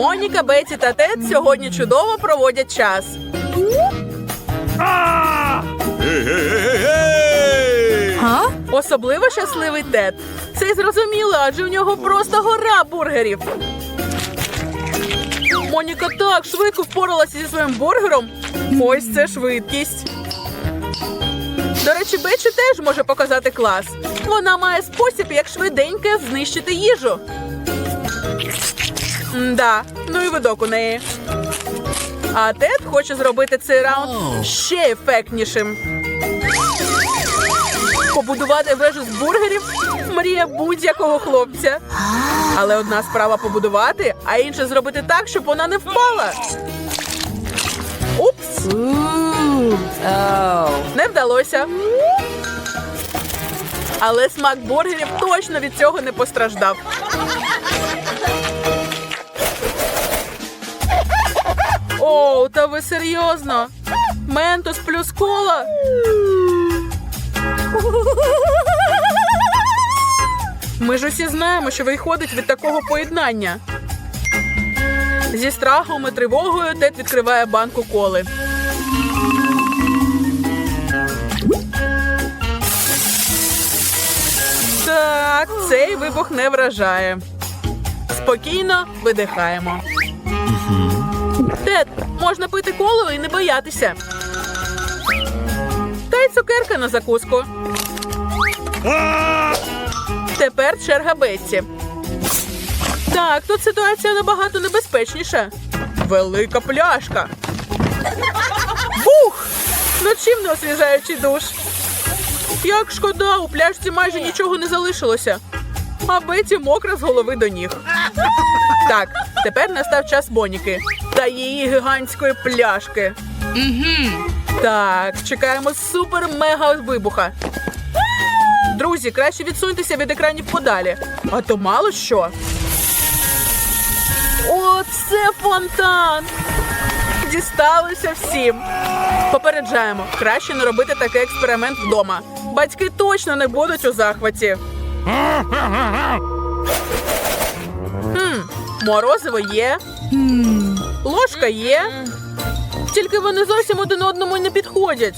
Моніка, Беті та Тед сьогодні чудово проводять час. Особливо щасливий Тед. Це зрозуміло, адже у нього просто гора бургерів. Моніка так швидко впоралася зі своїм бургером. Ось це швидкість. До речі, Бечі теж може показати клас. Вона має спосіб, як швиденько знищити їжу. Да, ну і видок у неї. А Тед хоче зробити цей раунд ще ефектнішим. Побудувати вежу з бургерів мрія будь-якого хлопця. Але одна справа побудувати, а інша зробити так, щоб вона не впала. Упс, не вдалося. Але смак бургерів точно від цього не постраждав. Оу, та ви серйозно? Ментос плюс кола? Ми ж усі знаємо, що виходить від такого поєднання. Зі страхом і тривогою Тед відкриває банку коли. Так, цей вибух не вражає. Спокійно видихаємо. Тед, можна пити коло і не боятися. Та й цукерка на закуску. Тепер черга Бетті. Так, тут ситуація набагато небезпечніша. Велика пляшка. Бух! Ну чим не освіжаючий душ? Як шкода, у пляшці майже нічого не залишилося. А Беті мокра з голови до ніг. Так, тепер настав час Боніки та її гігантської пляшки. Так, чекаємо супер-мега вибуха. Друзі, краще відсуньтеся від екранів подалі, а то мало що. Оце фонтан! Дісталося всім. Попереджаємо, краще не робити такий експеримент вдома. Батьки точно не будуть у захваті. Хм, морозиво є. Ложка є. Тільки вони зовсім один одному не підходять.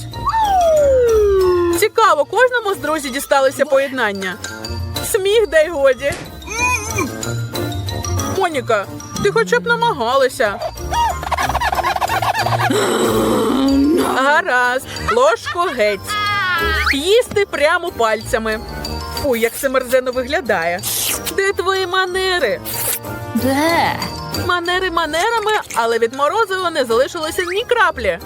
Цікаво, кожному з друзів дісталося поєднання. Сміх дай годі. Моніка, ти хоча б намагалася. Гаразд, ложку геть. Їсти прямо пальцями. Фу, як це мерзено виглядає. Де твої манери? Де? Манери манерами, але від морозива не залишилося ні краплі.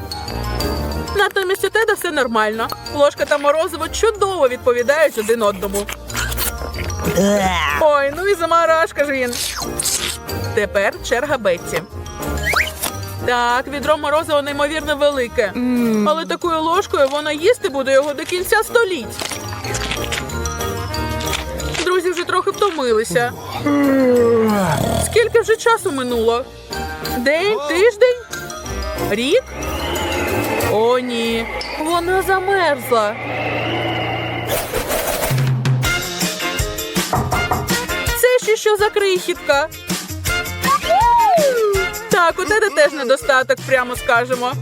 Натомість у Теда все нормально. Ложка та морозиво чудово відповідають один одному. Ой, ну і замарашка ж він. Тепер черга Бетті. Так, відро морозива неймовірно велике. Але такою ложкою вона їсти буде його до кінця століть. Втомилися. Скільки вже часу минуло? День, тиждень? Рік? О, ні. Вона замерзла. Це ще що за крихітка? Так, у тебе теж недостаток, прямо скажемо.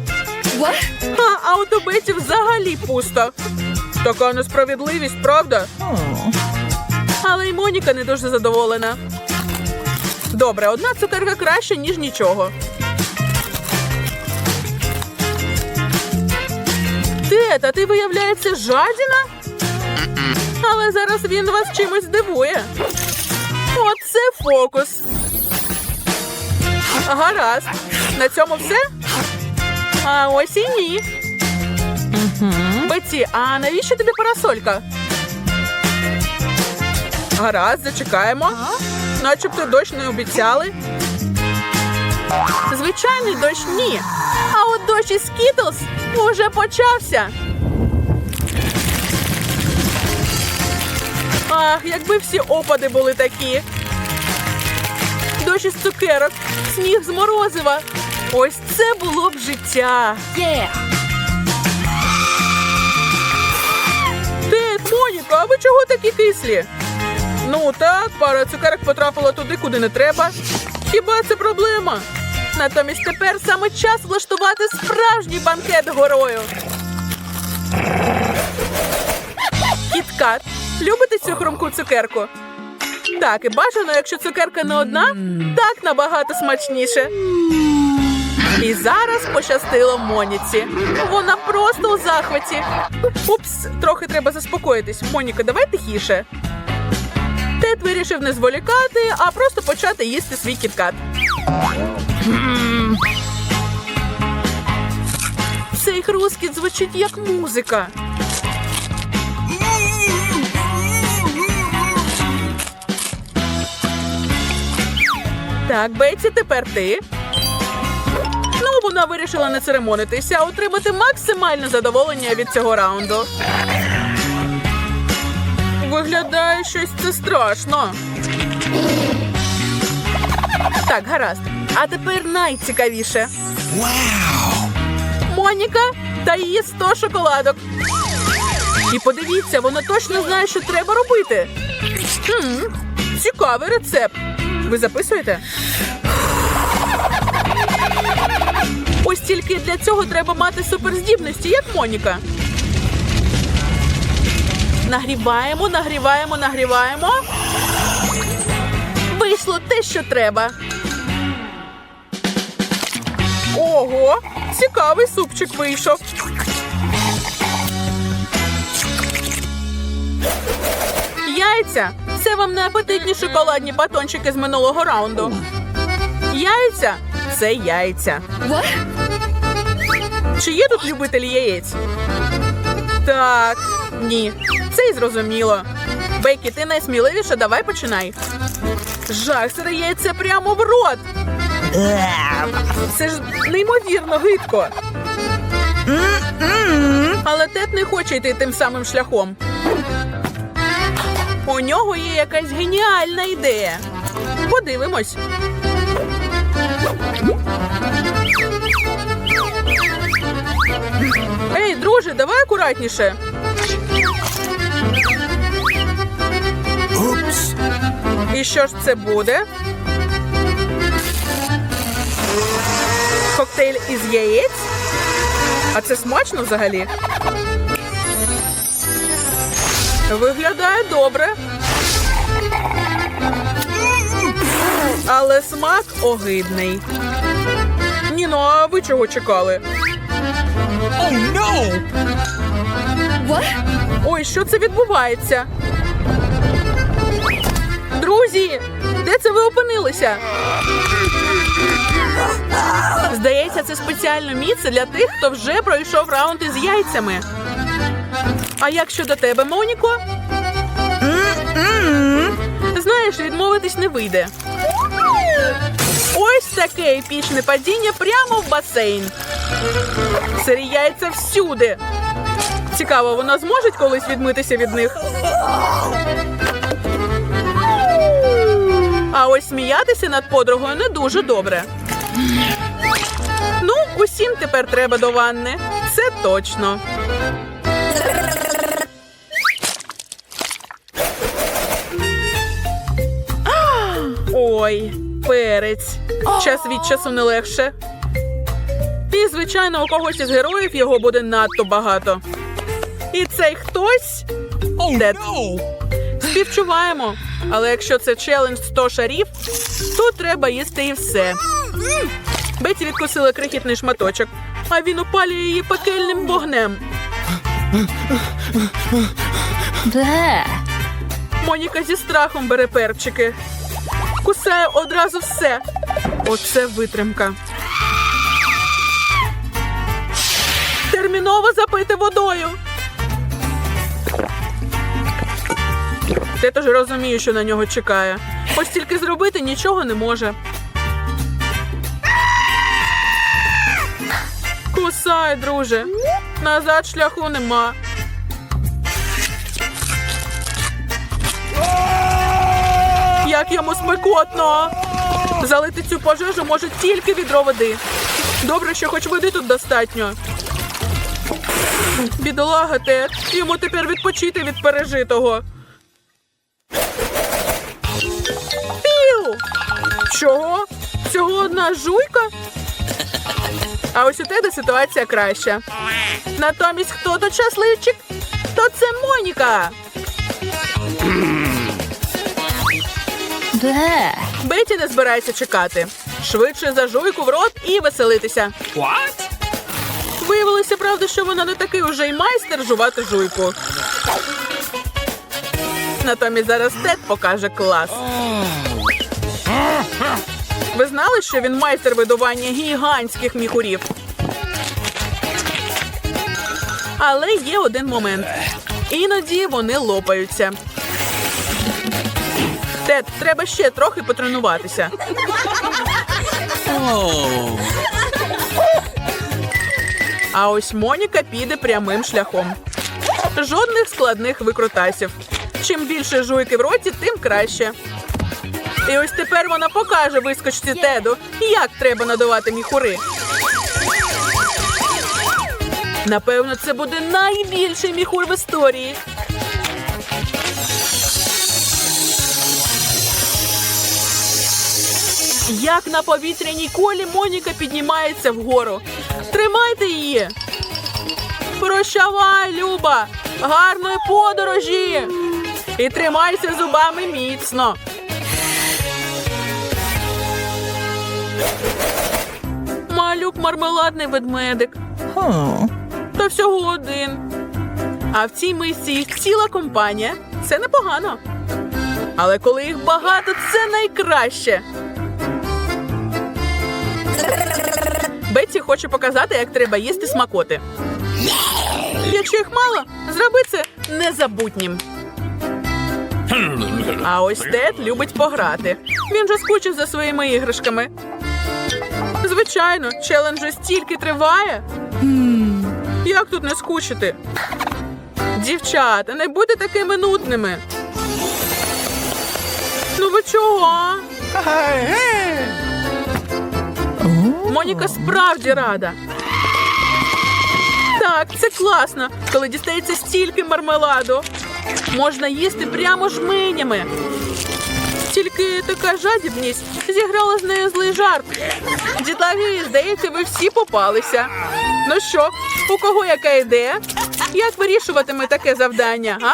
What? А, а у Беті взагалі пусто. Така несправедливість, правда? Але й Моніка не дуже задоволена. Добре, одна цукерка краще, ніж нічого. Тет, а ти, виявляється, жадіна? Але зараз він вас чимось здивує. Оце фокус. Гаразд. На цьому все? А ось і ні. Беті, а навіщо тобі парасолька? Гаразд, зачекаємо. Начебто дощ не обіцяли. Звичайний дощ ні. А от дощ із Скітлз уже почався. Ах, якби всі опади були такі. Дощ із цукерок, сніг з морозива. Ось це було б життя. Yeah. Тед, Моніка, а ви чого такі кислі? Ну так, пара цукерок потрапила туди, куди не треба. Хіба це проблема? Натомість тепер саме час влаштувати справжній банкет горою. Кіткат. Любите цю хрумку цукерку? Так, і бажано, якщо цукерка не одна, так набагато смачніше. І зараз пощастило Моніці. Вона просто у захваті. Упс, трохи треба заспокоїтись. Моніка, давай тихіше. Вирішив не зволікати, а просто почати їсти свій кіткат. Цей хрускіт звучить як музика. Так, Бетсі, тепер ти. Ну, вона вирішила не церемонитися, отримати максимальне задоволення від цього раунду. Виглядає щось це страшно. Так, гаразд. А тепер найцікавіше. Вау! Моніка та її 100 шоколадок. І подивіться, вона точно знає, що треба робити. Хм, цікавий рецепт. Ви записуєте? Ось тільки для цього треба мати суперздібності, як Моніка. Нагріваємо, нагріваємо, нагріваємо. Вийшло те, що треба. Ого, цікавий супчик вийшов. Яйця. Це вам не апетитні шоколадні батончики з минулого раунду. Яйця це яйця. What? Чи є тут любителі яєць? Так, ні. Це й зрозуміло. Бейкі, ти найсміливіша, давай починай. Жах, сире прямо в рот. Це ж неймовірно гидко. Але Тед не хоче йти тим самим шляхом. У нього є якась геніальна ідея. Подивимось. Друже, давай акуратніше. І що ж це буде? Коктейль із яєць? А це смачно взагалі? Виглядає добре. Але смак огидний. Ні, ну а ви чого чекали? What? Ой, що це відбувається? Друзі, де це ви опинилися? Здається, це спеціальне місце для тих, хто вже пройшов раунд із яйцями. А як щодо тебе, Моніко? Знаєш, відмовитись не вийде. Ось таке епічне падіння прямо в басейн. Сирі яйця всюди. Цікаво, вона зможе колись відмитися від них. А ось сміятися над подругою не дуже добре. Ну, усім тепер треба до ванни. Це точно. Ой, перець. Час від часу не легше. І, звичайно, у когось із героїв його буде надто багато. І цей хтось Дед. Співчуваємо. Але якщо це челендж 100 шарів, то треба їсти і все. Беті відкусила крихітний шматочок, а він опалює її пекельним вогнем. Моніка зі страхом бере перчики. Кусає одразу все. Оце витримка. Терміново запити водою. Ти теж розуміє, що на нього чекає. Ось тільки зробити нічого не може. Кусай, друже. Назад шляху нема. Як йому смикотно. Залити цю пожежу може тільки відро води. Добре, що хоч води тут достатньо. Бідолага Тед, йому тепер відпочити від пережитого. Піу! Чого? Всього одна жуйка. А ось у тебе ситуація краща. Натомість хто тут щасливчик? То це Моніка. Bleh. Беті не збирається чекати. Швидше за жуйку в рот і веселитися. What? Виявилося, правда, що вона не такий уже й майстер жувати жуйку. Натомість зараз Тед покаже клас. Ви знали, що він майстер видування гігантських міхурів? Але є один момент. Іноді вони лопаються. Тед, треба ще трохи потренуватися. А ось Моніка піде прямим шляхом. Жодних складних викрутасів. Чим більше жуйки в роті, тим краще. І ось тепер вона покаже вискочці Теду, як треба надавати міхури. Напевно, це буде найбільший міхур в історії. Як на повітряній колі Моніка піднімається вгору. Тримайте її. Прощавай, Люба! Гарної подорожі! І тримайся зубами міцно. Малюк мармеладний ведмедик. Та всього один. А в цій мисці їх ціла компанія. Це непогано. Але коли їх багато, це найкраще. Бетті хоче показати, як треба їсти смакоти. Якщо їх мало, зроби це незабутнім. А ось Тед любить пограти. Він же скучив за своїми іграшками. Звичайно, челендж стільки триває. Як тут не скучити? Дівчата, не будьте такими нудними. Ну ви чого? Моніка справді рада. Так, це класно, коли дістається стільки мармеладу. Можна їсти прямо жменями. Тільки така жадібність зіграла з нею злий жарт. Дітлаги, здається, ви всі попалися. Ну що, у кого яка ідея? Як вирішуватиме таке завдання, а?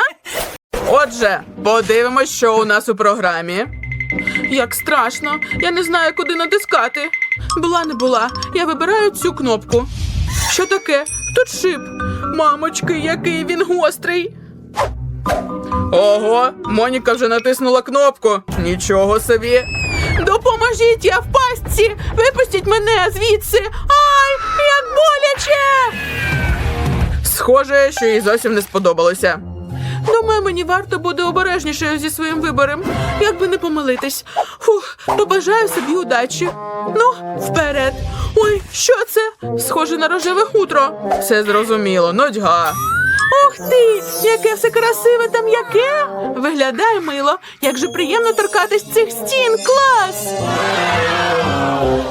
Отже, подивимось, що у нас у програмі. Як страшно, я не знаю, куди натискати. Була не була. Я вибираю цю кнопку. Що таке? Тут шип. Мамочки, який він гострий. Ого, Моніка вже натиснула кнопку. Нічого собі. Допоможіть, я в пастці! Випустіть мене звідси! Ай, як боляче! Схоже, що їй зовсім не сподобалося. Думаю, мені варто буде обережнішою зі своїм вибором, як би не помилитись. Фух, побажаю собі удачі. Ну, вперед. Ой, що це? Схоже на рожеве хутро. Все зрозуміло, нудьга. Ух ти, яке все красиве та м'яке. Виглядає мило. Як же приємно торкатись цих стін. Клас!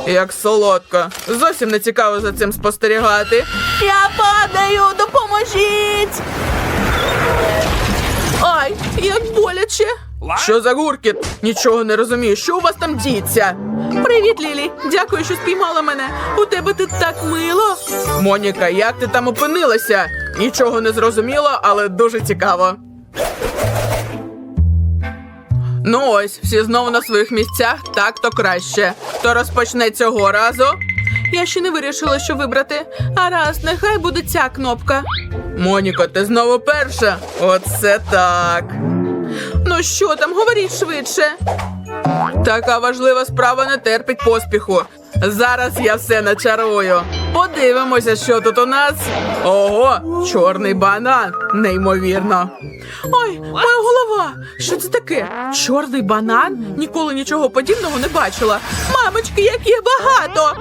Як солодко. Зовсім не цікаво за цим спостерігати. Я падаю, допоможіть! Ай, як боляче. Що за гуркіт? Нічого не розумію. Що у вас там діться? Привіт, Лілі. Дякую, що спіймала мене. У тебе тут так мило. Моніка, як ти там опинилася? Нічого не зрозуміло, але дуже цікаво. Ну ось, всі знову на своїх місцях, так то краще. Хто розпочне цього разу? Я ще не вирішила, що вибрати. А раз, нехай буде ця кнопка. Моніка, ти знову перша. Оце так. Ну що там, говоріть швидше. Така важлива справа не терпить поспіху. Зараз я все начарую. Подивимося, що тут у нас. Ого, чорний банан. Неймовірно. Ой, моя голова. Що це таке? Чорний банан? Ніколи нічого подібного не бачила. Мамочки, як їх багато.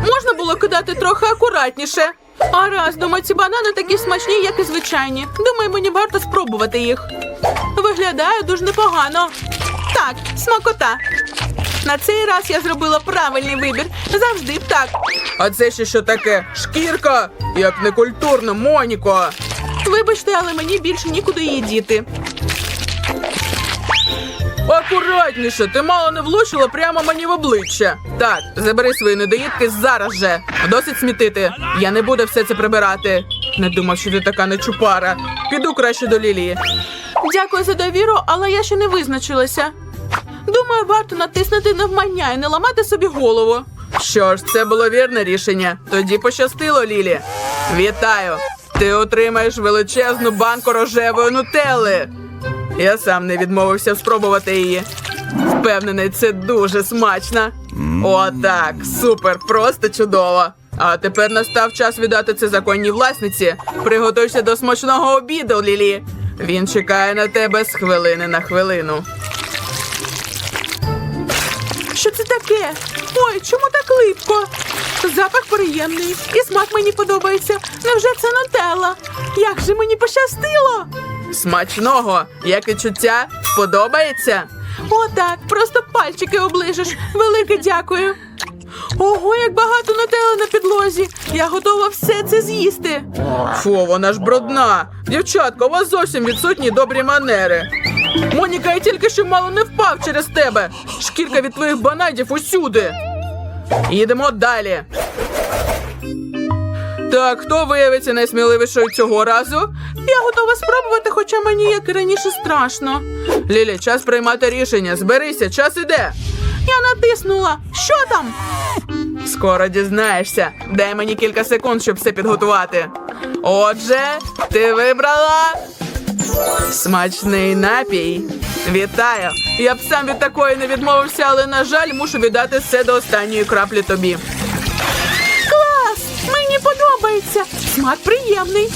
Можна було кидати трохи акуратніше. А раз, думаю, ці банани такі смачні, як і звичайні. Думаю, мені варто спробувати їх. Виглядає дуже непогано. Так, смакота. На цей раз я зробила правильний вибір. Завжди б так. А це ще що таке? Шкірка? Як некультурно, Моніко. Вибачте, але мені більше нікуди її діти. Акуратніше, ти мало не влучила прямо мені в обличчя. Так, забери свої недоїдки зараз же. Досить смітити. Я не буду все це прибирати. Не думав, що ти така нечупара. Піду краще до Лілії. Дякую за довіру, але я ще не визначилася. Думаю, варто натиснути навмання і не ламати собі голову. Що ж, це було вірне рішення. Тоді пощастило, Лілі. Вітаю! Ти отримаєш величезну банку рожевої нутелли. Я сам не відмовився спробувати її. Впевнений, це дуже смачно. О, так, супер, просто чудово. А тепер настав час віддати це законній власниці. Приготуйся до смачного обіду, Лілі. Він чекає на тебе з хвилини на хвилину. Що це таке? Ой, чому так липко? Запах приємний і смак мені подобається. Невже це нутелла? Як же мені пощастило? Смачного, як відчуття, подобається? О, так, просто пальчики оближеш. Велике дякую. Ого, як багато нутелли на підлозі. Я готова все це з'їсти. Фу, вона ж брудна. Дівчатка, у вас зовсім відсутні добрі манери. Моніка, я тільки що мало не впав через тебе. Шкірка від твоїх бананів усюди. Їдемо далі. Так, хто виявиться найсміливішою цього разу? Я готова спробувати, хоча мені, як і раніше, страшно. Лілі, час приймати рішення. Зберися, час іде. Я натиснула. Що там? Скоро дізнаєшся. Дай мені кілька секунд, щоб все підготувати. Отже, ти вибрала смачний напій. Вітаю! Я б сам від такої не відмовився, але на жаль, мушу віддати все до останньої краплі тобі. Клас! Мені подобається. Смак приємний.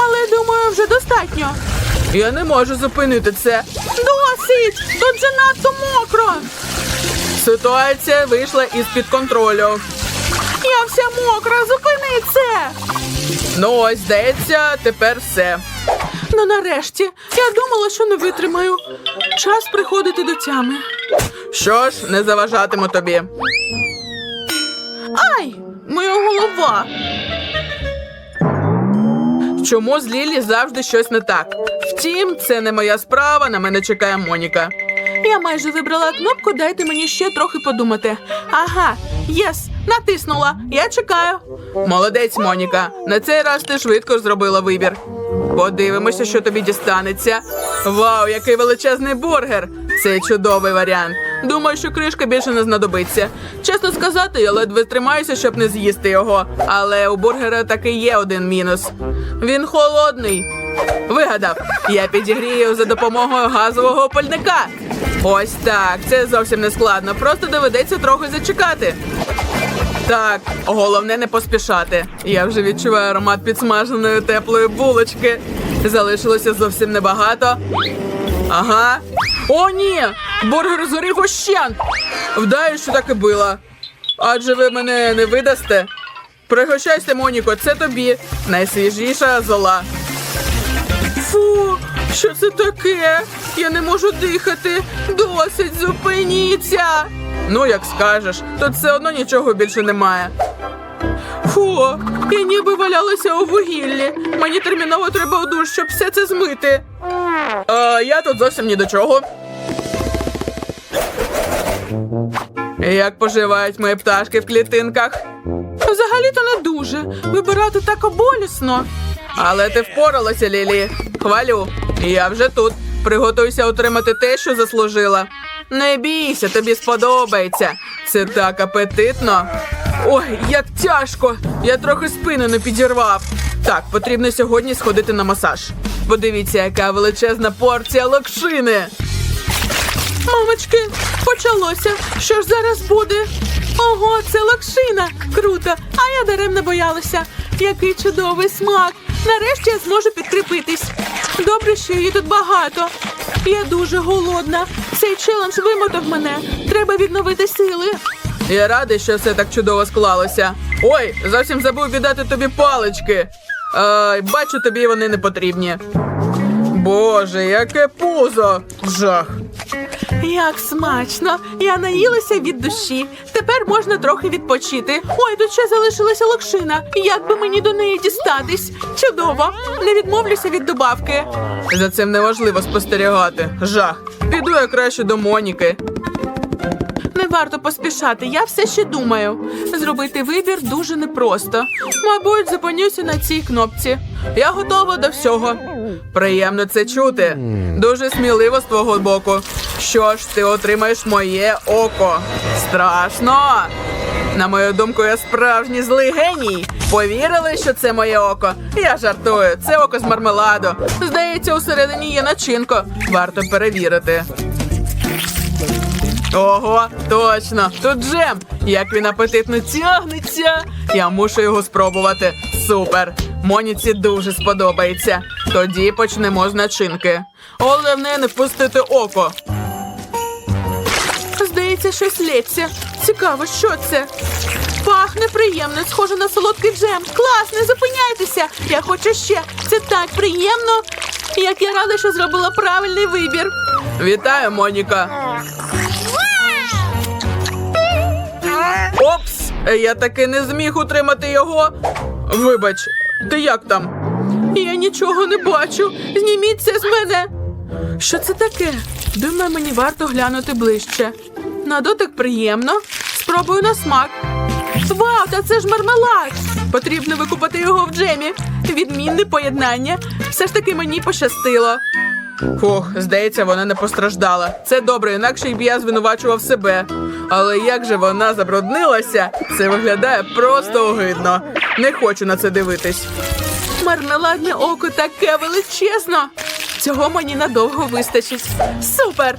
Але думаю, вже достатньо. Я не можу зупинити це. Досить! Тут же надто мокро. Ситуація вийшла із-під контролю. Я вся мокра, зупини це. Ну ось, здається, тепер все. Ну нарешті, я думала, що не витримаю. Час приходити до тями. Що ж, не заважатиму тобі. Ай! Моя голова. Чому з Лілі завжди щось не так? Втім, це не моя справа, на мене чекає Моніка. Я майже вибрала кнопку, дайте мені ще трохи подумати. Ага, єс, натиснула. Я чекаю. Молодець, Моніка. На цей раз ти швидко зробила вибір. Подивимося, що тобі дістанеться. Вау, який величезний бургер! Це чудовий варіант. Думаю, що кришка більше не знадобиться. Чесно сказати, я ледве тримаюся, щоб не з'їсти його. Але у бургера таки є один мінус. Він холодний. Вигадав, я підігрію за допомогою газового опальника. Ось так. Це зовсім не складно. Просто доведеться трохи зачекати. Так, головне не поспішати. Я вже відчуваю аромат підсмаженої теплої булочки. Залишилося зовсім небагато. Ага. О, ні! Бургер згорів ощент! Вдаю, що так і було. Адже ви мене не видасте. Пригощайся, Моніко, це тобі. Найсвіжіша зола. Фу, що це таке? Я не можу дихати. Досить зупиніться. Ну, як скажеш, тут все одно нічого більше немає. Фу, я ніби валялася у вугіллі. Мені терміново треба у душ, щоб все це змити. А, я тут зовсім ні до чого. Як поживають мої пташки в клітинках? Взагалі-то не дуже. Вибирати так болісно. Але ти впоралася, Лілі. Хвалю. Я вже тут. Приготуйся отримати те, що заслужила. Не бійся, тобі сподобається. Це так апетитно. Ой, як тяжко. Я трохи спину не підірвав. Так, потрібно сьогодні сходити на масаж. Подивіться, яка величезна порція локшини. Мамочки, почалося. Що ж зараз буде? Ого, це локшина. Круто. А я даремно боялася. Який чудовий смак. Нарешті я зможу підкріпитись. Добре, що її тут багато. Я дуже голодна. Цей челендж вимотав мене. Треба відновити сили. Я радий, що все так чудово склалося. Ой, зовсім забув віддати тобі палички. Е, бачу, тобі вони не потрібні. Боже, яке пузо! Жах. Як смачно! Я наїлася від душі. Тепер можна трохи відпочити. Ой, тут ще залишилася локшина. Як би мені до неї дістатись? Чудово! Не відмовлюся від добавки. За цим неважливо спостерігати. Жах. Піду я краще до Моніки. Не варто поспішати, я все ще думаю. Зробити вибір дуже непросто. Мабуть, зупинюся на цій кнопці. Я готова до всього. Приємно це чути. Дуже сміливо з твого боку. Що ж, ти отримаєш моє око. Страшно. На мою думку, я справжній злий геній. Повірили, що це моє око? Я жартую, це око з мармеладу. Здається, усередині є начинка. Варто перевірити. Ого, точно, тут джем. Як він апетитно тягнеться. Я мушу його спробувати. Супер. Моніці дуже сподобається. Тоді почнемо з начинки. Головне не впустити око. Здається, щось лється. Цікаво, що це? Пахне приємно, схоже на солодкий джем. Клас, не зупиняйтеся. Я хочу ще. Це так приємно. Як я рада, що зробила правильний вибір. Вітаю, Моніка. Опс! Я таки не зміг утримати його. Вибач, ти як там? Я нічого не бачу. Зніміть це з мене. Що це таке? Думаю, мені варто глянути ближче. На дотик приємно. Спробую на смак. Вау, та це ж мармелад! Потрібно викупати його в джемі. Відмінне поєднання. Все ж таки мені пощастило. Фух, здається, вона не постраждала. Це добре, інакше б я звинувачував себе. Але як же вона забруднилася, це виглядає просто огидно. Не хочу на це дивитись. Мармеладне око таке величезно. Цього мені надовго вистачить. Супер!